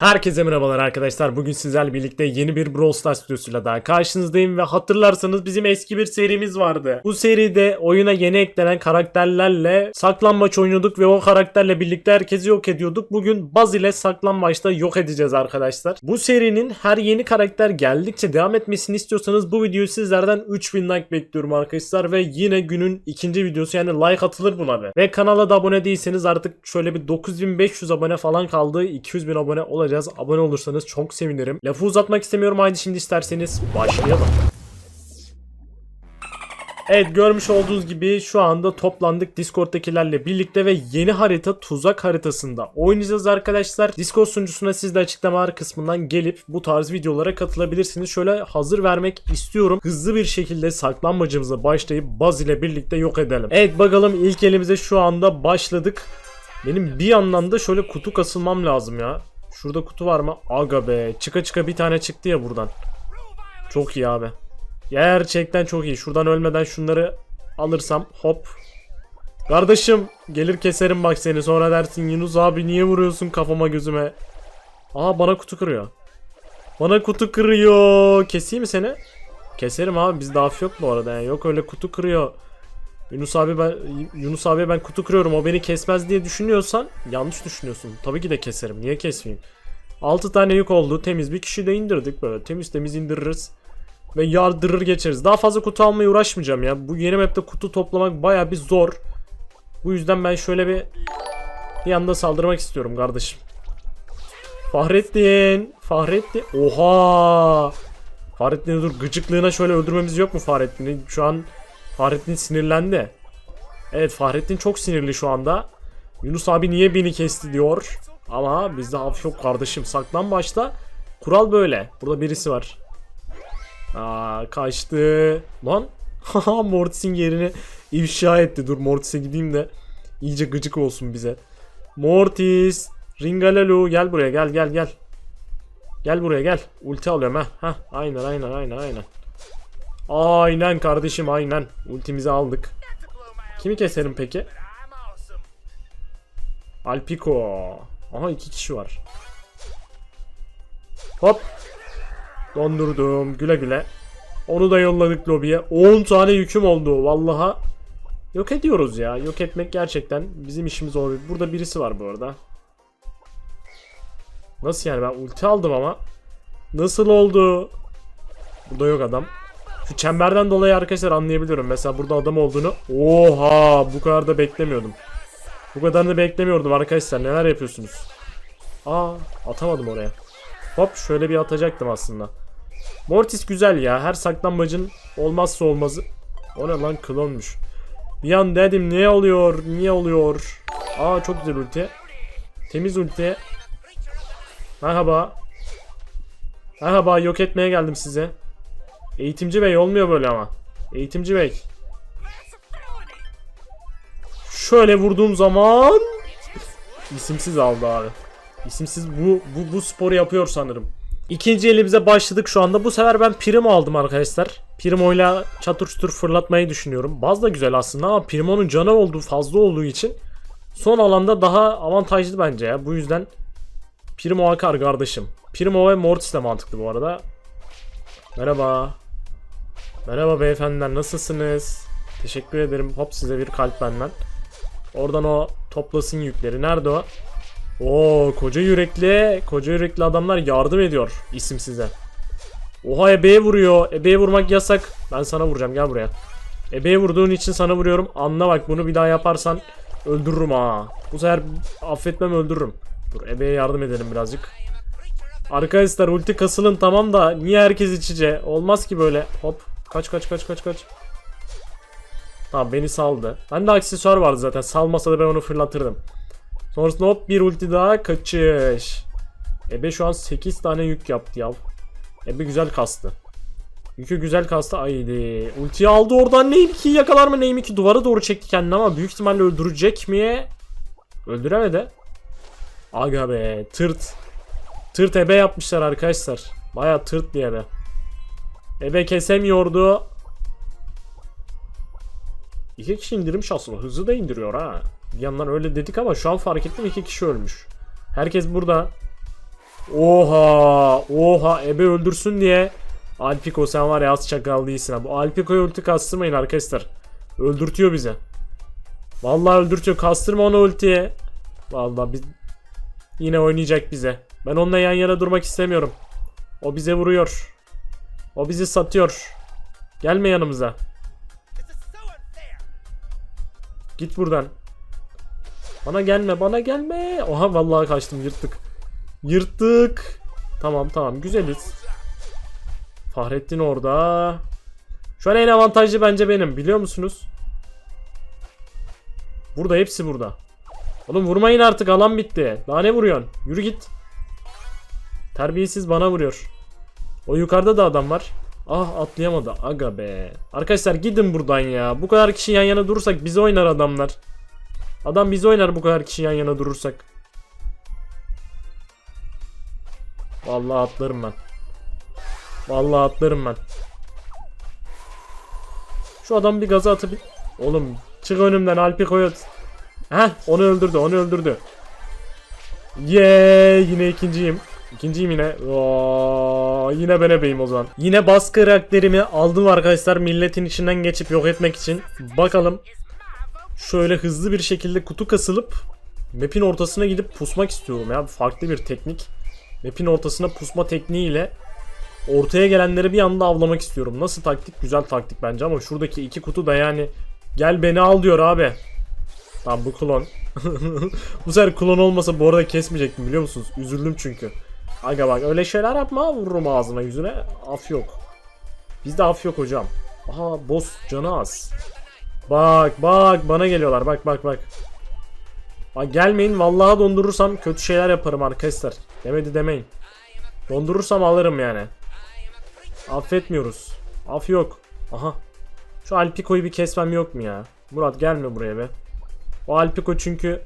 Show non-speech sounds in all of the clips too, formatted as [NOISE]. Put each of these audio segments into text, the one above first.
Herkese merhabalar arkadaşlar. Bugün sizlerle birlikte yeni bir Brawl Stars videosuyla daha karşınızdayım ve hatırlarsanız bizim eski bir serimiz vardı. Bu seride oyuna yeni eklenen karakterlerle saklambaç oynuyorduk ve o karakterle birlikte herkesi yok ediyorduk. Bugün Baz ile saklambaçta yok edeceğiz arkadaşlar. Bu serinin her yeni karakter geldikçe devam etmesini istiyorsanız bu videoyu sizlerden 3000 like bekliyorum arkadaşlar ve yine günün ikinci videosu yani like atılır buna be. Ve kanala da abone değilseniz artık şöyle bir 9500 abone falan kaldı. 200 bin abone olacağız. Abone olursanız çok sevinirim. Lafı uzatmak istemiyorum. Haydi şimdi isterseniz başlayalım. Evet görmüş olduğunuz gibi şu anda toplandık Discord'dakilerle birlikte ve yeni harita tuzak haritasında oynayacağız arkadaşlar. Discord sunucusuna siz de açıklamalar kısmından gelip bu tarz videolara katılabilirsiniz. Şöyle hazır vermek istiyorum. Hızlı bir şekilde saklanmacımıza başlayıp Baz ile birlikte yok edelim. Evet bakalım ilk elimize şu anda başladık. Benim bir yandan da şöyle kutu kasılmam lazım ya. Şurada kutu var mı? Aga be. Çıka çıka bir tane çıktı ya buradan. Çok iyi abi. Gerçekten çok iyi. Şuradan ölmeden şunları alırsam hop. Kardeşim gelir keserim bak seni sonra dersin Yunus abi niye vuruyorsun kafama gözüme. Aa bana kutu kırıyor. Bana kutu kırıyor. Keseyim mi seni? Keserim abi bizde af yok bu arada yani. Yok öyle kutu kırıyor. Yunus abi ben Yunus abi ben kutu kırıyorum o beni kesmez diye düşünüyorsan yanlış düşünüyorsun. Tabii ki de keserim. Niye kesmeyeyim? 6 tane yük oldu. Temiz bir kişi de indirdik böyle. Temiz temiz indiririz. Ve yardırır geçeriz. Daha fazla kutu almaya uğraşmayacağım ya. Bu yeni map'te kutu toplamak baya bir zor. Bu yüzden ben şöyle bir bir anda saldırmak istiyorum kardeşim. Fahrettin. Fahrettin. Oha. Fahrettin'i dur gıcıklığına şöyle öldürmemiz yok mu Fahrettin'i? Şu an Fahrettin sinirlendi. Evet Fahrettin çok sinirli şu anda. Yunus abi niye beni kesti diyor. Ama bizde hafif yok kardeşim. Saklan başta. Kural böyle. Burada birisi var. Aa kaçtı. Lan. [LAUGHS] Mortis'in yerini ifşa etti. Dur Mortis'e gideyim de iyice gıcık olsun bize. Mortis. Ringalalu gel buraya gel gel gel. Gel buraya gel. Ulti alıyorum ha. Ha aynen aynen aynen aynen. Aynen kardeşim aynen. Ultimizi aldık. Kimi keserim peki? Alpico. Aha iki kişi var. Hop. Dondurdum. Güle güle. Onu da yolladık lobiye. 10 tane yüküm oldu. Vallaha yok ediyoruz ya. Yok etmek gerçekten bizim işimiz olabilir. Burada birisi var bu arada. Nasıl yani ben ulti aldım ama. Nasıl oldu? Burada yok adam. Şu çemberden dolayı arkadaşlar anlayabiliyorum. Mesela burada adam olduğunu. Oha bu kadar da beklemiyordum. Bu kadarını beklemiyordum arkadaşlar. Neler yapıyorsunuz? Aa atamadım oraya. Hop şöyle bir atacaktım aslında. Mortis güzel ya. Her saklanmacın olmazsa olmazı. O ne lan klonmuş. Bir an dedim ne oluyor? Niye oluyor? Aa çok güzel ulti. Temiz ulti. Merhaba. Merhaba yok etmeye geldim size. Eğitimci bey olmuyor böyle ama. Eğitimci bey. Şöyle vurduğum zaman isimsiz aldı abi. İsimsiz bu bu bu sporu yapıyor sanırım. İkinci elimize başladık şu anda. Bu sefer ben Primo aldım arkadaşlar. Primo'yla çatır çutur fırlatmayı düşünüyorum. Baz da güzel aslında ama Primo'nun canı olduğu fazla olduğu için son alanda daha avantajlı bence ya. Bu yüzden Primo akar kardeşim. Primo ve Mortis de mantıklı bu arada. Merhaba. Merhaba beyefendiler nasılsınız? Teşekkür ederim. Hop size bir kalp benden. Oradan o toplasın yükleri. Nerede o? Oo koca yürekli, koca yürekli adamlar yardım ediyor isim size. Oha ebeye vuruyor. Ebeye vurmak yasak. Ben sana vuracağım gel buraya. Ebeye vurduğun için sana vuruyorum. Anla bak bunu bir daha yaparsan öldürürüm ha. Bu sefer affetmem öldürürüm. Dur ebeye yardım edelim birazcık. Arkadaşlar ulti kasılın tamam da niye herkes iç içe? Olmaz ki böyle. Hop. Kaç kaç kaç kaç kaç. Tamam beni saldı. Bende aksesuar vardı zaten. Salmasa da ben onu fırlatırdım. Sonrasında hop bir ulti daha kaçış. Ebe şu an 8 tane yük yaptı ya. Ebe güzel kastı. Yükü güzel kastı. Haydi. Ultiyi aldı oradan. Neyim 2'yi yakalar mı? Neyim 2 duvara doğru çekti kendini ama büyük ihtimalle öldürecek mi? Öldüremedi. Aga be. Tırt. Tırt ebe yapmışlar arkadaşlar. Baya tırt bir ebe. Ebe kesemiyordu. İki kişi indirmiş aslında. Hızlı da indiriyor ha. Bir yandan öyle dedik ama şu an fark ettim iki kişi ölmüş. Herkes burada. Oha! Oha! Ebe öldürsün diye. Alpiko sen var ya az çakal değilsin ha. Bu Alpiko'yu ulti kastırmayın arkadaşlar. Öldürtüyor bize. Vallahi öldürtüyor. Kastırma onu ultiye. Vallahi biz... Yine oynayacak bize. Ben onunla yan yana durmak istemiyorum. O bize vuruyor. O bizi satıyor. Gelme yanımıza. Git buradan. Bana gelme, bana gelme. Oha vallahi kaçtım, yırttık. Yırttık. Tamam tamam, güzeliz. Fahrettin orada. Şu an en avantajlı bence benim, biliyor musunuz? Burada, hepsi burada. Oğlum vurmayın artık, alan bitti. Daha ne vuruyorsun? Yürü git. Terbiyesiz bana vuruyor. O yukarıda da adam var. Ah atlayamadı. Aga be. Arkadaşlar gidin buradan ya. Bu kadar kişi yan yana durursak bizi oynar adamlar. Adam bizi oynar bu kadar kişi yan yana durursak. Vallahi atlarım ben. Vallahi atlarım ben. Şu adam bir gaza atıp... Oğlum çık önümden Alpi koyut. Heh onu öldürdü onu öldürdü. Yeee yine ikinciyim. İkinciyim yine. Oo, yine ben ebeyim o zaman. Yine baskı karakterimi aldım arkadaşlar milletin içinden geçip yok etmek için. Bakalım. Şöyle hızlı bir şekilde kutu kasılıp map'in ortasına gidip pusmak istiyorum ya. Farklı bir teknik. Map'in ortasına pusma tekniğiyle ortaya gelenleri bir anda avlamak istiyorum. Nasıl taktik? Güzel taktik bence ama şuradaki iki kutu da yani gel beni al diyor abi. Tamam bu klon. [LAUGHS] bu sefer klon olmasa bu arada kesmeyecektim biliyor musunuz? Üzüldüm çünkü. Aga bak öyle şeyler yapma vururum ağzına yüzüne. Af yok. Bizde af yok hocam. Aha boss canı az. Bak bak bana geliyorlar bak bak bak. Bak gelmeyin vallahi dondurursam kötü şeyler yaparım arkadaşlar. Demedi demeyin. Dondurursam alırım yani. Affetmiyoruz. Af yok. Aha. Şu Alpiko'yu bir kesmem yok mu ya? Murat gelme buraya be. O Alpiko çünkü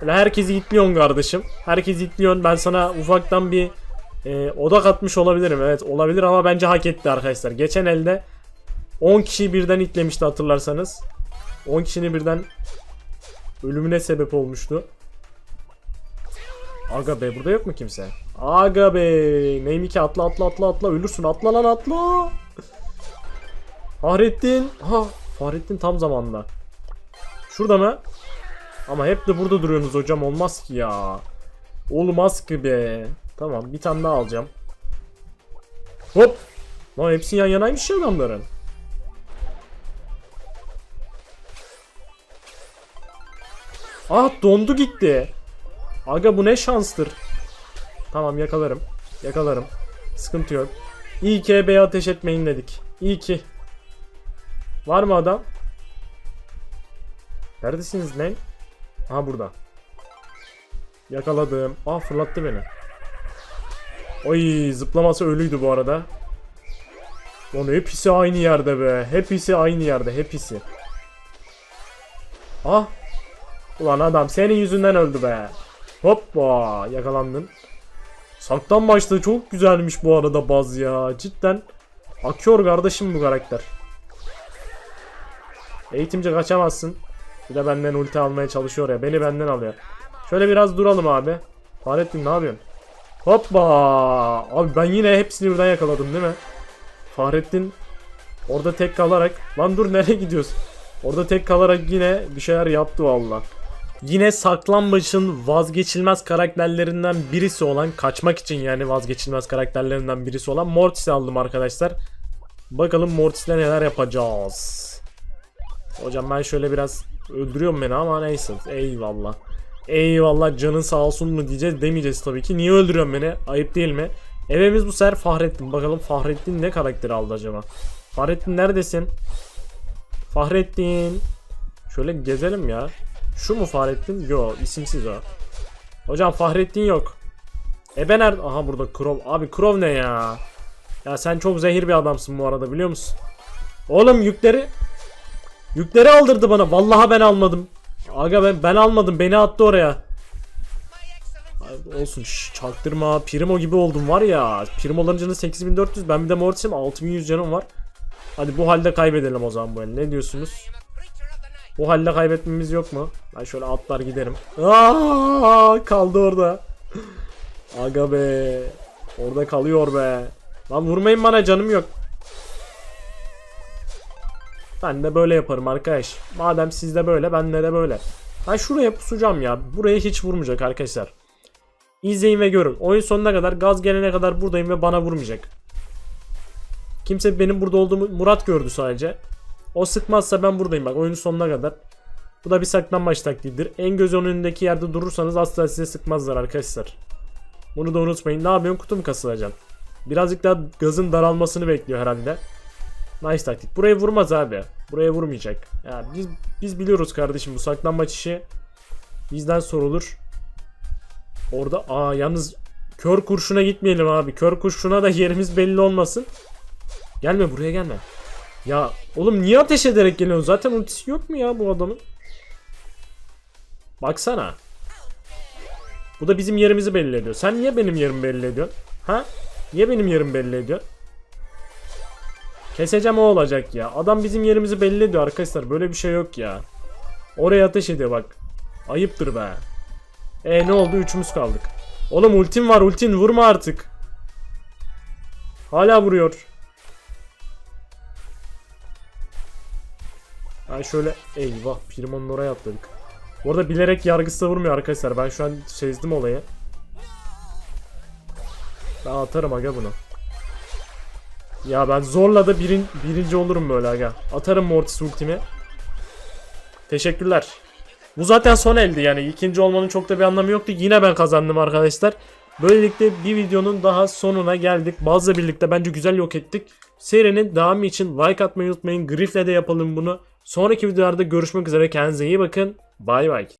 Böyle herkesi itliyorsun kardeşim. Herkesi itliyorsun. Ben sana ufaktan bir e, odak atmış olabilirim. Evet olabilir ama bence hak etti arkadaşlar. Geçen elde 10 kişiyi birden itlemişti hatırlarsanız. 10 kişinin birden ölümüne sebep olmuştu. Aga be burada yok mu kimse? Aga be. Neymi ki atla atla atla atla ölürsün atla lan atla. Fahrettin. Ha Fahrettin tam zamanda. Şurada mı? Ama hep de burada duruyorsunuz hocam olmaz ki ya. Olmaz ki be. Tamam bir tane daha alacağım. Hop. Lan hepsi yan yanaymış ya adamların. Ah dondu gitti. Aga bu ne şanstır. Tamam yakalarım. Yakalarım. Sıkıntı yok. İyi ki ebeye ateş etmeyin dedik. İyi ki. Var mı adam? Neredesiniz lan? Aha burada. Yakaladım. Aa fırlattı beni. Oy zıplaması ölüydü bu arada. Lan hepsi aynı yerde be. Hepsi aynı yerde. Hepsi. Ah. Ulan adam senin yüzünden öldü be. Hoppa yakalandın. Saktan başlığı çok güzelmiş bu arada baz ya. Cidden akıyor kardeşim bu karakter. Eğitimci kaçamazsın. Bir de benden ulti almaya çalışıyor ya. Beni benden alıyor. Şöyle biraz duralım abi. Fahrettin ne yapıyorsun? Hoppa! Abi ben yine hepsini birden yakaladım değil mi? Fahrettin orada tek kalarak lan dur nereye gidiyorsun? Orada tek kalarak yine bir şeyler yaptı valla. Yine saklambaçın vazgeçilmez karakterlerinden birisi olan kaçmak için yani vazgeçilmez karakterlerinden birisi olan Mortis'i aldım arkadaşlar. Bakalım Mortis'le neler yapacağız. Hocam ben şöyle biraz öldürüyorum beni ama neyse eyvallah. Eyvallah canın sağ olsun mu diyeceğiz demeyeceğiz tabii ki. Niye öldürüyorsun beni? Ayıp değil mi? Evimiz bu sefer Fahrettin. Bakalım Fahrettin ne karakteri aldı acaba? Fahrettin neredesin? Fahrettin. Şöyle gezelim ya. Şu mu Fahrettin? Yo isimsiz o. Hocam Fahrettin yok. Ebe nerede? Aha burada Krov. Abi Krov ne ya? Ya sen çok zehir bir adamsın bu arada biliyor musun? Oğlum yükleri Yükleri aldırdı bana. Vallahi ben almadım. Aga ben, ben almadım. Beni attı oraya. Ay, Olsun şş, çaktırma. Primo gibi oldum var ya. Primo'ların canı 8400. Ben bir de Mortis'im 6100 canım var. Hadi bu halde kaybedelim o zaman bu el. Ne diyorsunuz? Bu halde kaybetmemiz yok mu? Ben şöyle atlar giderim. Aa, kaldı orada. Aga be. Orada kalıyor be. Lan vurmayın bana canım yok. Ben de böyle yaparım arkadaş. Madem sizde böyle bende de böyle. Ben şuraya pusacağım ya. Buraya hiç vurmayacak arkadaşlar. İzleyin ve görün. Oyun sonuna kadar gaz gelene kadar buradayım ve bana vurmayacak. Kimse benim burada olduğumu Murat gördü sadece. O sıkmazsa ben buradayım bak oyunun sonuna kadar. Bu da bir saklanmaç taktiğidir. En göz önündeki yerde durursanız asla size sıkmazlar arkadaşlar. Bunu da unutmayın. Ne yapıyorsun? Kutu mu kasılacaksın? Birazcık daha gazın daralmasını bekliyor herhalde. Nice taktik. Buraya vurmaz abi. Buraya vurmayacak. Ya biz biz biliyoruz kardeşim bu saklanmaç işi bizden sorulur. Orada aa yalnız kör kurşuna gitmeyelim abi. Kör kurşuna da [LAUGHS] yerimiz belli olmasın. Gelme buraya gelme. Ya oğlum niye ateş ederek geliyorsun? Zaten ultisi yok mu ya bu adamın? Baksana. Bu da bizim yerimizi belli ediyor. Sen niye benim yerimi belli ediyorsun? Ha? Niye benim yerimi belli ediyorsun? Keseceğim o olacak ya. Adam bizim yerimizi belli ediyor arkadaşlar. Böyle bir şey yok ya. Oraya ateş ediyor bak. Ayıptır be. E ne oldu? Üçümüz kaldık. Oğlum ultim var ultin vurma artık. Hala vuruyor. Ben şöyle eyvah Primon'un oraya atladık. Bu arada bilerek yargısı vurmuyor arkadaşlar. Ben şu an sezdim olayı. Ben atarım aga bunu. Ya ben zorla da birin, birinci olurum böyle aga. Atarım Mortis ultimi. Teşekkürler. Bu zaten son eldi yani. ikinci olmanın çok da bir anlamı yoktu. Yine ben kazandım arkadaşlar. Böylelikle bir videonun daha sonuna geldik. Bazla birlikte bence güzel yok ettik. Serinin devamı için like atmayı unutmayın. Griff'le de yapalım bunu. Sonraki videolarda görüşmek üzere. Kendinize iyi bakın. Bay bay.